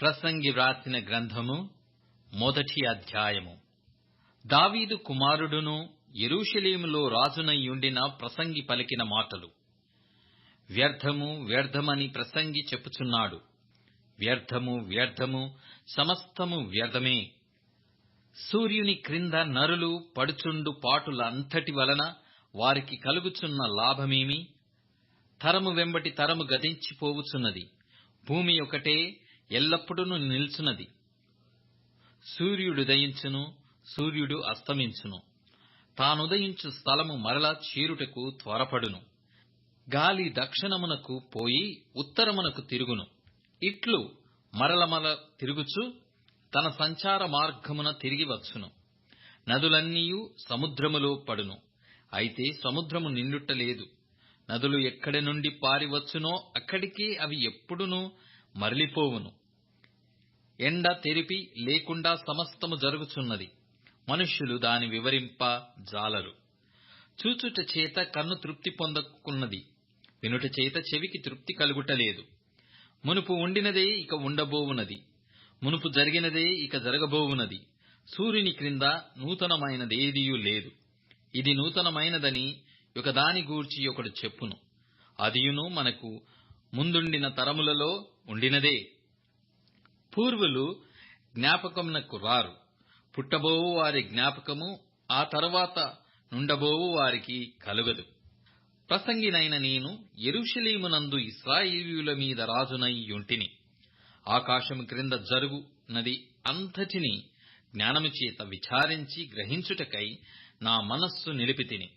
ప్రసంగి వ్రాసిన గ్రంథము మొదటి అధ్యాయము. దావీదు కుమారుడును యెరూషలేములో రాజునయ్యుండిన ప్రసంగి పలికిన మాటలు. వ్యర్థము వ్యర్థమని ప్రసంగి చెప్పుచున్నాడు. వ్యర్థము వ్యర్థము సమస్తము వ్యర్థమే. సూర్యుని క్రింద నరులు పడుచుండు పాటుల అంతటి వలన వారికి కలుగుచున్న లాభమేమి? తరము వెంబటి తరము గతించిపోవుచున్నది. భూమి ఒకటే ఎల్లప్పుడూ నిల్చున్నది. సూర్యుడుదయించును సూర్యుడు అస్తమించును. తానుదయించు స్థలము మరలా చీరుటకు త్వరపడును. గాలి దక్షిణమునకు పోయి ఉత్తరమునకు తిరుగును. ఇట్లు మరలమల తిరుగుచు తన సంచార మార్గమున తిరిగి వచ్చును. నదులన్నీయు సముద్రములో పడును. అయితే సముద్రము నిండుటలేదు. నదులు ఎక్కడి నుండి పారివచ్చునో అక్కడికే అవి ఎప్పుడునూ మరలిపోవును. ఎండ తెరిపి లేకుండా సమస్తము జరుగుచున్నది. మనుష్యులు దాని వివరింప జాలరు. చూచుట చేత కన్ను తృప్తి పొందకున్నది. వినుట చేత చెవికి తృప్తి కలుగుటలేదు. మునుపు ఉండినదే ఇక ఉండబోవునది. మునుపు జరిగినదే ఇక జరగబోవునది. సూర్యుని క్రింద నూతనమైనదేదియూ లేదు. ఇది నూతనమైనదని ఒకదాని గూర్చి ఒకడు చెప్పును. అదియును మనకు ముందుండిన తరములలో ఉండినదే. పూర్వులు జ్ఞాపకమునకు రారు. పుట్టబోవు వారి జ్ఞాపకము ఆ తర్వాత నుండబోవు వారికి కలుగదు. ప్రసంగినైన నేను ఎరుషలీమునందు ఇస్రాయిలీయుల మీద రాజునయ్యుంటిని ఆకాశము క్రింద జరుగు నది అంతటిని జ్ఞానము చేత విచారించి గ్రహించుటకై నా మనస్సు నిలిపితిని.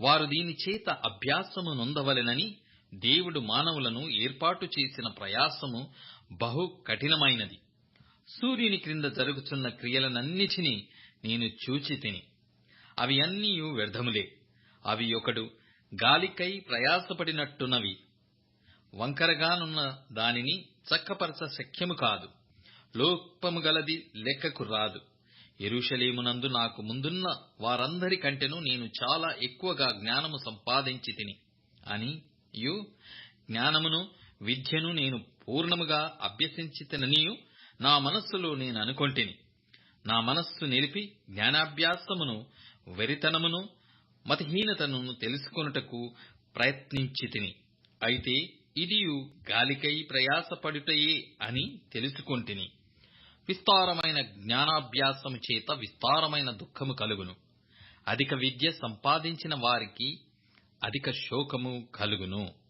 వారు దీని చేత అభ్యాసము నొందవలెనని దేవుడు మానవులను ఏర్పాటు చేసిన ప్రయాసము బహు కఠినమైనది. సూర్యుని క్రింద జరుగుతున్న క్రియలనన్నిటినీ నేను చూచి తిని అవి అన్నీయు వ్యర్థములే. అవి ఒకడు గాలికై ప్రయాసపడినట్టున్నవి వంకరగానున్న దానిని చక్కపరచ శక్యము కాదు. లోపము గలది లెక్కకు రాదు. ఎరుషలేమునందు నాకు ముందున్న వారందరి కంటెను నేను చాలా ఎక్కువగా జ్ఞానము సంపాదించి తిని అని యు జ్ఞానమును విద్యను నేను పూర్ణముగా అభ్యసించితిననియు నా మనస్సులో నేను అనుకొంటిని. నా మనస్సు నిలిపి జ్ఞానాభ్యాసమును వెరితనమును మతహీనతను తెలుసుకొనుటకు ప్రయత్నించితిని. అయితే ఇదియు గాలికై ప్రయాసపడుటయే అని తెలుసుకొంటిని. విస్తారమైన జ్ఞానాభ్యాసము చేత విస్తారమైన దుఃఖము కలుగును. అధిక విద్య సంపాదించిన వారికి అధిక శోకము కలుగును.